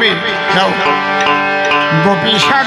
मैं गोपी सा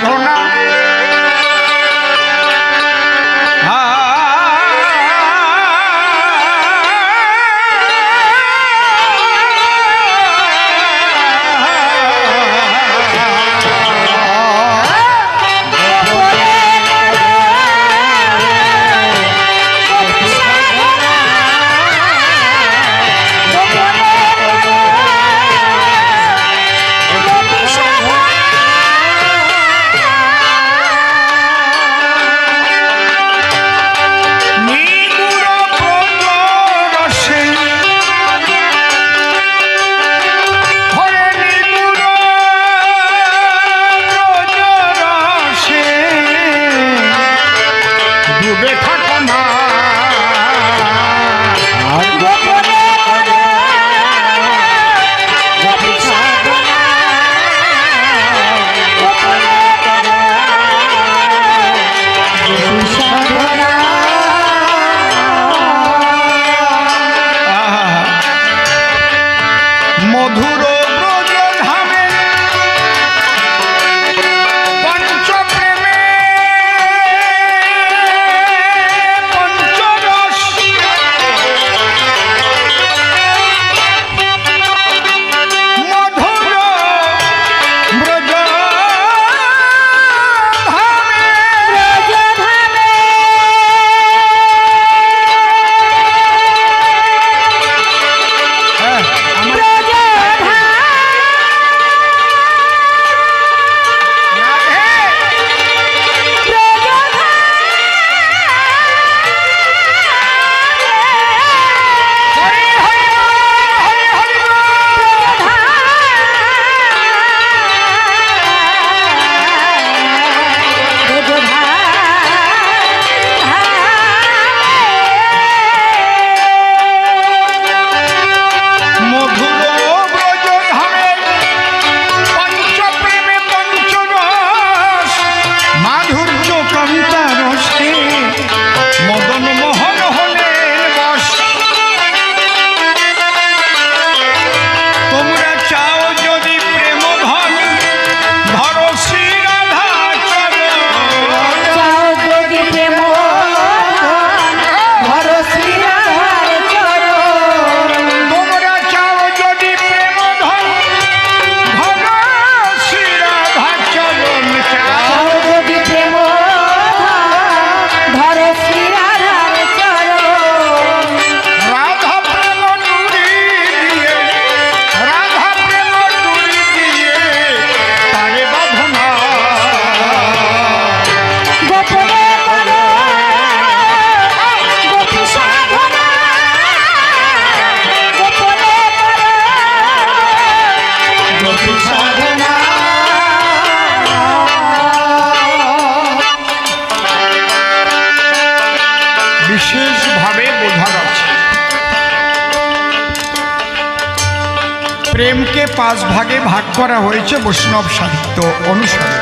পাঁচ ভাগে ভাগ করা হয়েছে বৈষ্ণব সাহিত্য অনুসারে।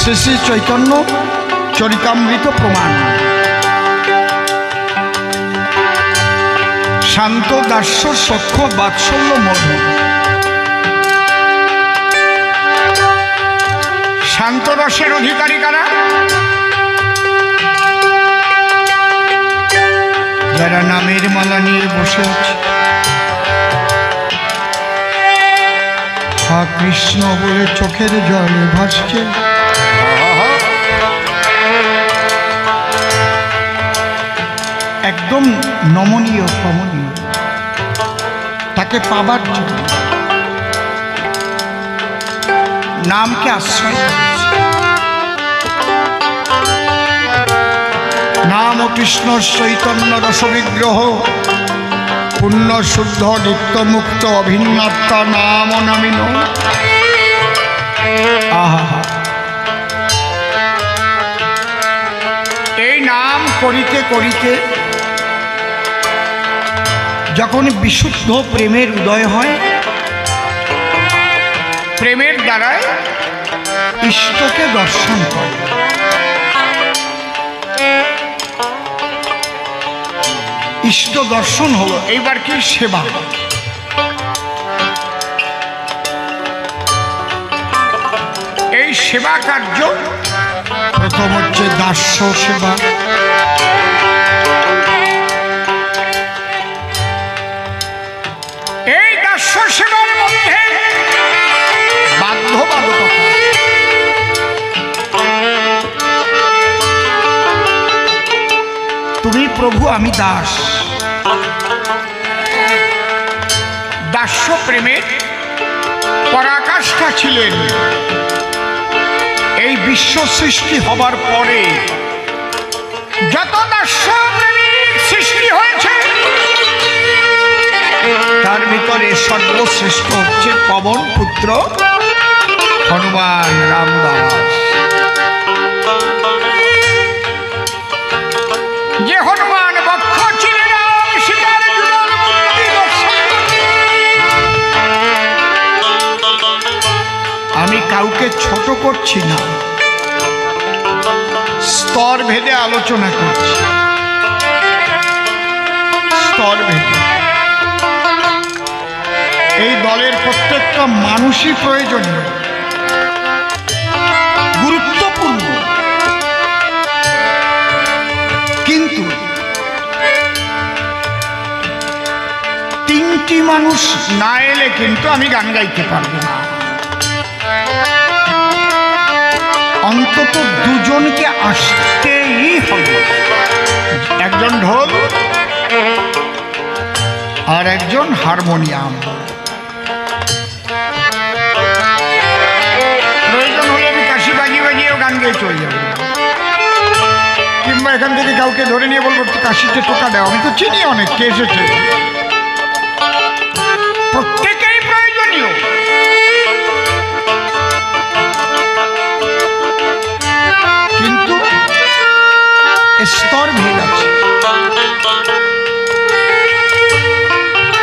শ্রী শ্রী চৈতন্য চরিতামৃত প্রমাণ। শান্ত দাস্য সক্ষ বাৎসল্য মধু শান্ত দাসের অধিকারী কারা? যারা নামের মালা নিয়ে বসে আছে। হা কৃষ্ণ বলে চোখের জলে ভাসছে। একদম নমনীয় কমনীয় তাকে পাবার জন্য। নামকে আশ্রয় নাম কৃষ্ণ চৈতন্য রসবিগ্রহ পুণ্য শুদ্ধ নিত্যমুক্ত অভিন্নাত্মা নাম নামিন। এই নাম করিতে করিতে যখন বিশুদ্ধ প্রেমের উদয় হয়, প্রেমের দ্বারায় ইষ্টকে দর্শন করে ইষ্ট দর্শন হলো, এইবার কি সেবা এই সেবা কার্য প্রথম হচ্ছে দাস্য সেবা। এই দাস্য সেবার মধ্যে বাধ্যবাধকতা তুমি প্রভু, আমি দাস। দাস্য প্রেমের পরাকাষ্ঠা ছিলেন। এই বিশ্ব সৃষ্টি হবার পরে যত দাস্য সৃষ্টি হয়েছে, তার ভিতরে সর্বশ্রেষ্ঠ হচ্ছে পবন পুত্র হনুমান রামদাস। করছি না। স্তর ভেদে আলোচনা করছি। স্তর ভেদে। এই দলের প্রত্যেকটা মানুষই প্রয়োজনীয়। গুরুত্বপূর্ণ। কিন্তু তিনটি মানুষ না এলে কিন্তু আমি গান গাইতে পারব না। অন্তত দুজনকে আসতেই হবে। একজন ঢোল আর একজন হারমোনিয়াম। প্রয়োজন হলে আমি কাশি বাজিয়ে বাজিয়েও গান গেয়ে চলে যাব। কিংবা এখান থেকে কাউকে ধরে নিয়ে বলব কাশিতে টোকা দাও। আমি তো চিনি অনেক কে এসেছে। স্তর ভেদ আছে।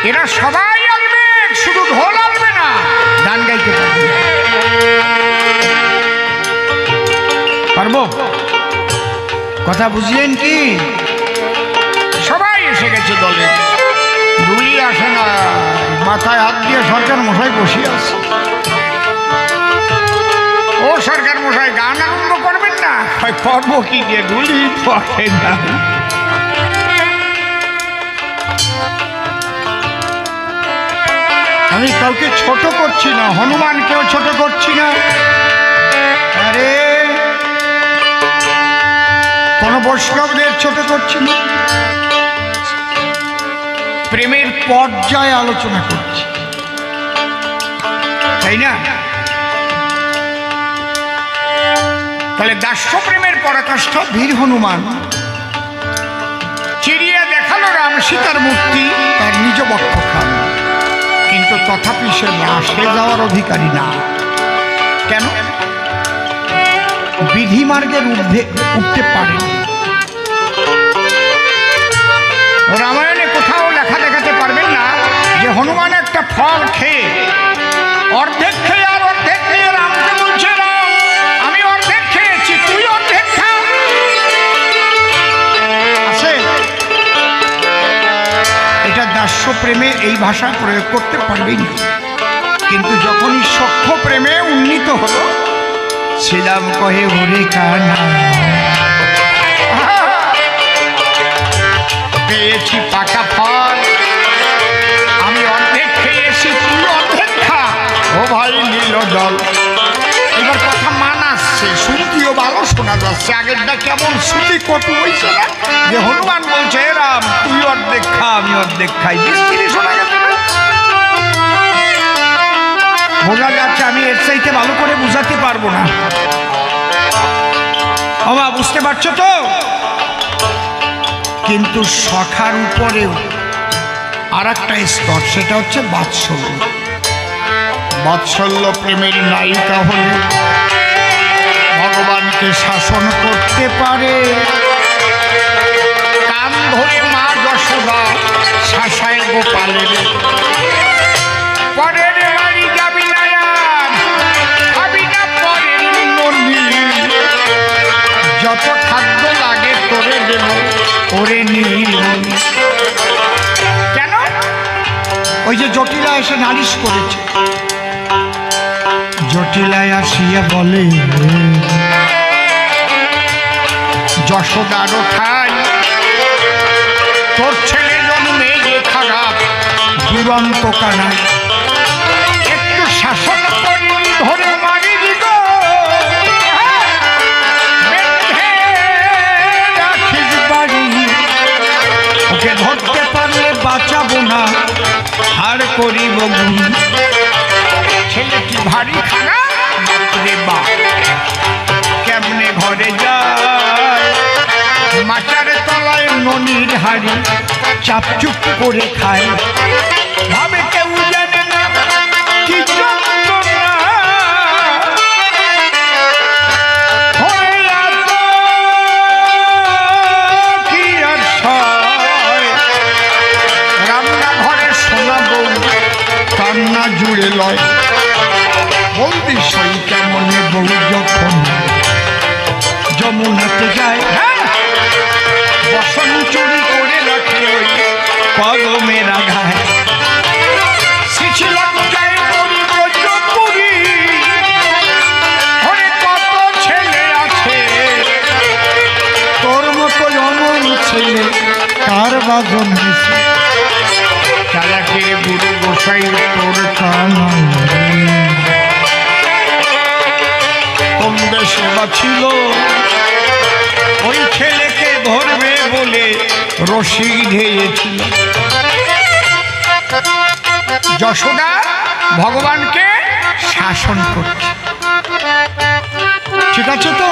এরা সবাই আসবে শুধু ঢোল আসবে না, গান গাইতে পারবে পারব? কথা বুঝলেন কি? সবাই এসে গেছে দলে। দুলি আসে না, মাথায় হাত দিয়ে সরকার মশাই বসে আছে। ও সরকার মশাই, গান আরম্ভ হয় করব কি দিয়ে গুলি পড়ে না। আমি কাউকে ছোট করছি না, হনুমানকেও ছোট করছি না। আরে, কোন বৈষ্ণবদের ছোট করছি না। প্রেমের পর্যায়ে আলোচনা করছি। তাই না? তাহলে দাস্য প্রেমের পরাকাষ্ঠ বীর হনুমান। চিরিয়া দেখাল রাম সীতার মূর্তি, তার নিজ বক্ষ খান কিন্তু তথাপি সে রাসে যাওয়ার অধিকারী না। কেন? বিধিমার্গের ঊর্ধ্বে উঠতে পারে রামায়ণে কোথাও লেখা দেখাতে পারবেন না যে হনুমান একটা ফল খেয়ে অর্ধেক খেয়ে এটা দাস্য প্রেমে এই ভাষা প্রয়োগ করতে পারবেই কিন্তু যখনই সক্ষ প্রেমে উন্নীত হল, ছিলাম কহে হরে কানা? যাচ্ছে আগেরটা কেমন শ্রুতি কটু হয়েছে? যে হনুমান বলছে রাম, তুই অর্ধেক খা, আমি অর্ধেক খাই। মিস্ত্রি শোনা গেছে। বোঝা যাচ্ছে আমি এর চাইতে ভালো করে বুঝাতে পারব না। বাবা, বুঝতে পারছ তো? কিন্তু শখার উপরেও আর একটা স্তর, সেটা হচ্ছে বাৎসল্য। বাৎসল্য প্রেমের নায়িকা হলে ভগবানকে শাসন করতে পারে। কান ধরে মা যশোদা, শাসায় গোপালের। যত খাদ্য কেন? ওই যে জটিলা এসে নালিশ করেছে। জটিলায় আসিয়া বলে যশোদারও খাই তোর ছেলে জন্মে যে খারাপ দুরন্ত কানায় একটু শাসন ধরে মারি দিব বেঁধে রাখিস বাড়ি। ওকে ধরতে পারলে বাঁচাবো না আর করিব গুণ। ছেলে কি ভারী খারাপ বাপরে বাপ কেমনে ঘরে যায়? মাচার তলায় ননির হাড়ি চাপচুপ করে খায়। ভাবে কেউ জানে না কি লয়। বলবি সই কেমনে বউ যখন? যমুনাতে যায় হ্যাঁ? বসন চুরি করে রাখে ওই করি ব্রজপুরি ছেলে কার বাজন বেশি? চালাকের বুড়ো গোসাই তোর কানা? কোন ছিল। ওই ছেলেকে ধরবে বলে রশি ঢেয়েছিল যশোদা ভগবানকে শাসন করছে। ঠিক আছে তো?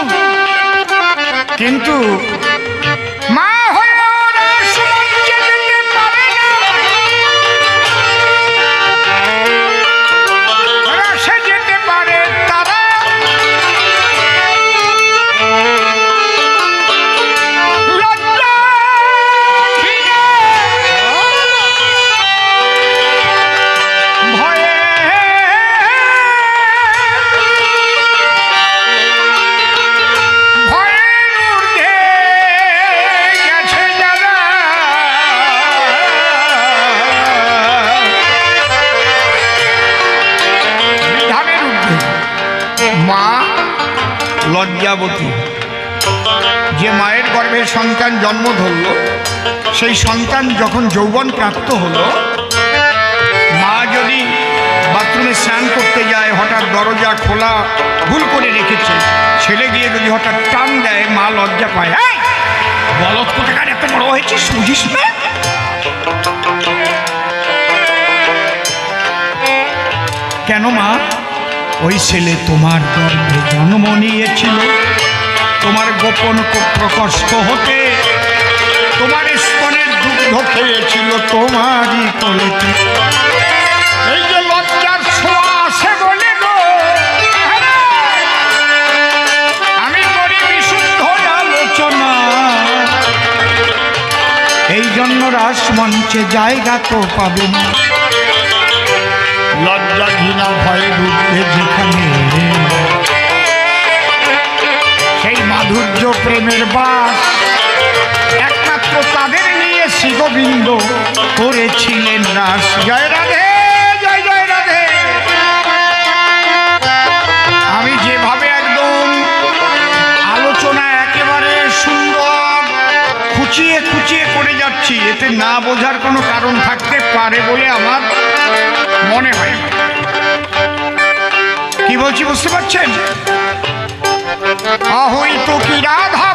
কিন্তু জন্ম ধরল, সেই সন্তান যখন যৌবন প্রাপ্ত হলো, মা যদি বাথরুমে স্নান করতে যায়, হঠাৎ দরজা খোলা, ভুল করে রেখেছে, ছেলে গিয়ে যদি হঠাৎ টান দেয়, মা লজ্জা পায়। হ্যাঁ বলদ কোথাকার এত বড় হয়েছে না? কেন মা? ওই ছেলে তোমার গর্ভে জন্ম নিয়েছিল। তোমার গোপন প্রকষ্ট হতে তোমার স্তনের দুগ্ধ খেয়েছিল তোমারই কোলেতে। এই যে লজ্জার ছোঁয়া জায়গা তো পাবে। না লজ্জা ঘৃণা ঊর্ধ্বে যেখানে সেই মাধুর্য প্রেমের বাস তো তাদের নিয়ে শিববিন্দ করেছিলেন নাস জয় রাধে, জয় জয় রাধে। আমি যেভাবে একদম আলোচনা একেবারে সুন্দর খুচিয়ে খুচিয়ে করে যাচ্ছি, এতে না বোঝার কোনো কারণ থাকতে পারে বলে আমার মনে হয় কি বলছি, বুঝতে পারছেন? অহৈত কি রাধা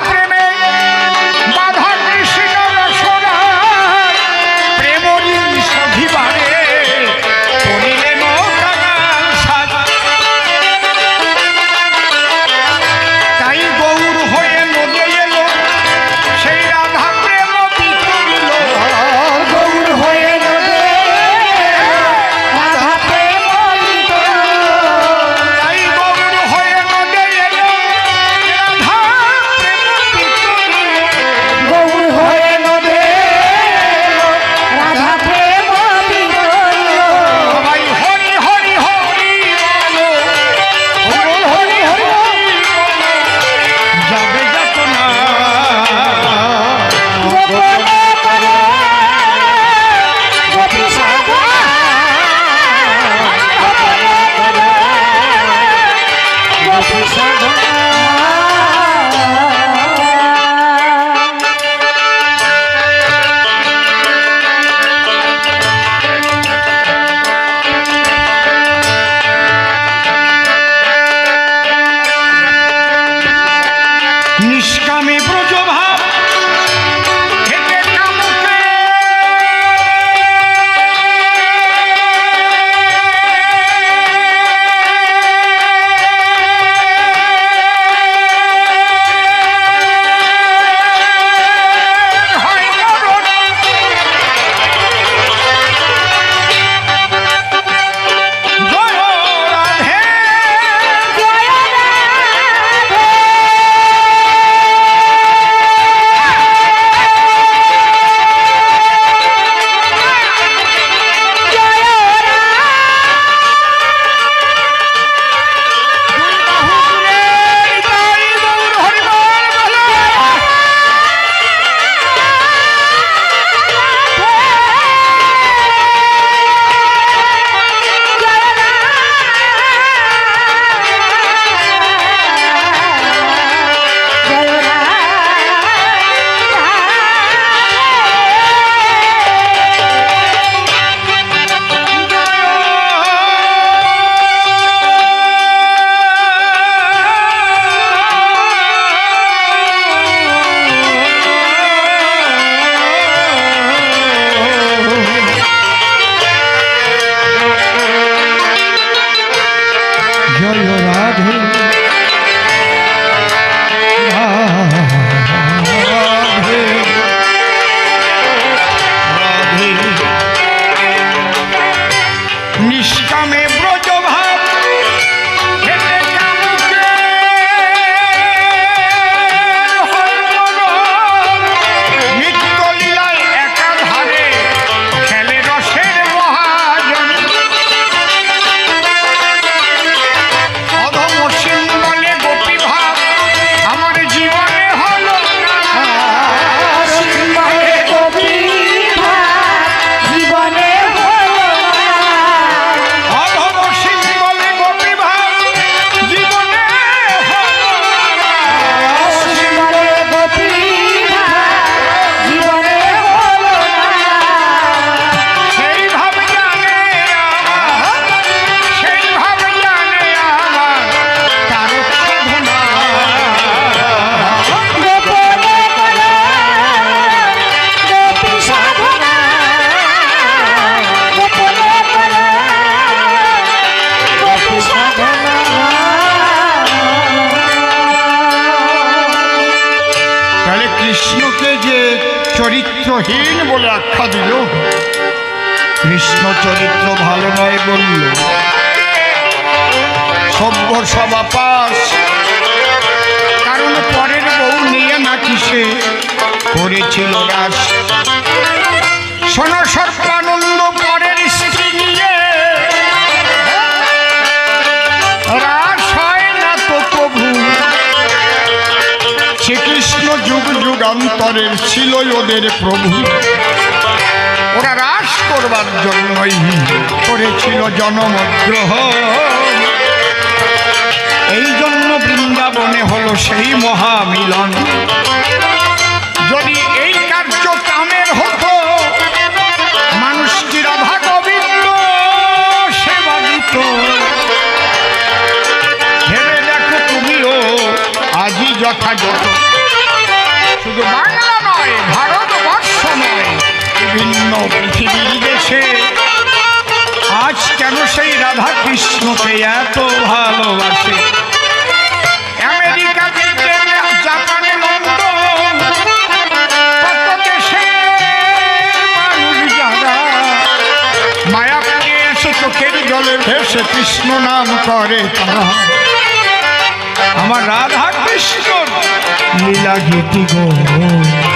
চরিত্রহীন বলে আখ্যা দিল। কৃষ্ণ চরিত্র ভালো নয় বলল। সভ্য সভা পাশ কারণ পরের বউ নিয়ে নাকি সে করেছিল রাস। শোনো সর্ব অন্তরের ছিল ওদের প্রভু। ওরা রাস করবার জন্যই করেছিল জনমগ্রহ। এই জন্য বৃন্দাবনে হলো সেই মহামিলন। যদি এই কার্য কামের হতো মানুষটি রাধা গোবিন্দ সেবা দিত ভেবে দেখো তুমিও আজই যথাযথ বিভিন্ন পৃথিবীর দেশে আজ কেন সেই রাধা কৃষ্ণকে এত ভালোবাসে? ভেসে কৃষ্ণ নাম করে তারা। আমার রাধা কৃষ্ণ লীলা গীতি গো। দেখো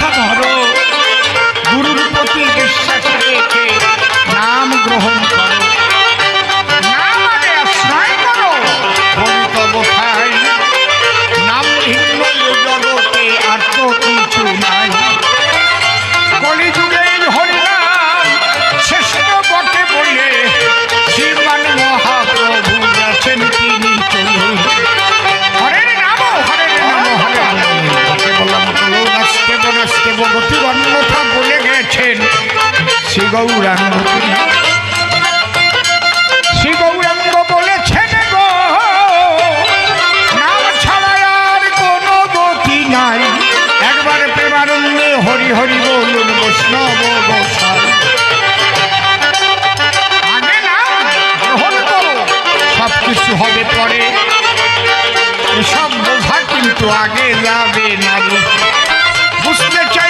আমার কথা ধরো গৌরাঙ্গ। শ্রী গৌরাঙ্গ বলেছেন গো, নাম আর কোনো গতি নাই। একবার প্রেমানন্দে হরি হরি বলুন বৈষ্ণব গোসাই আগে সব কিছু হবে পরে। এসব বোঝা কিন্তু আগে যাবে না। বুঝতে চাইলে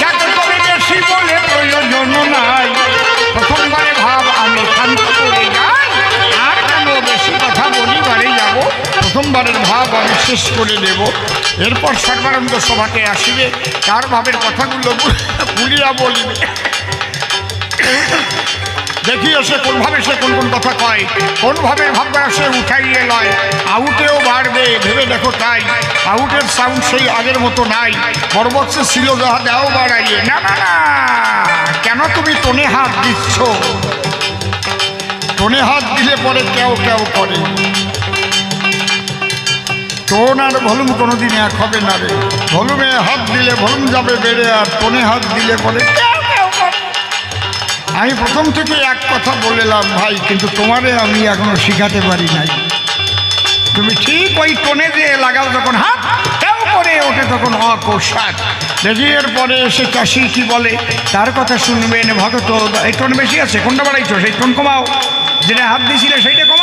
যাকে তবে বেশি বলে প্রয়োজন নাই প্রথমবারে ভাব আমি শান্ত করে আর কেন বেশি কথা বলিবারে যাব? প্রথমবারের ভাব আমি শেষ করে দেব। এরপর সর্বানন্দ সভাতে আসিবে। তার ভাবের কথাগুলো ভুলিয়া বলিবে? দেখিও সে কোনভাবে সে কোন কোন কথা কয়, কোনভাবে ভাবনা সে উঠাইয়ে লয়, আউটেও বাড়বে, ভেবে দেখো তাই, আউটের সাউন্ড সেই আগের মতো নাই পরবর্তী ছিল যাহা দেও বাড়াইয়ে। না না কেন তুমি টনে হাত দিচ্ছ? টনে হাত দিলে পরে কেউ কেউ করে। টোন আর ভলুম কোনোদিন এক হবে না রে। ভলুমে হাত দিলে ভলুম যাবে বেড়ে, আর টোনে হাত দিলে পরে আমি প্রথম থেকে এক কথা বলেলাম, ভাই, কিন্তু তোমারে আমি এখনও শিখাতে পারি নাই। তুমি ঠিক ওই টোনে দিয়ে লাগাও যখন হাত কেউ করে ওঠে তখন অকোষাক রেডিওর পরে এসে চাষি কি বলে, তার কথা শুনবেন ভগত, এই টোন বেশি আছে, কোনটা বাড়াইছো? সেই টোন কমাও। যেটা হাত দিয়েছিলে সেইটা কমাও।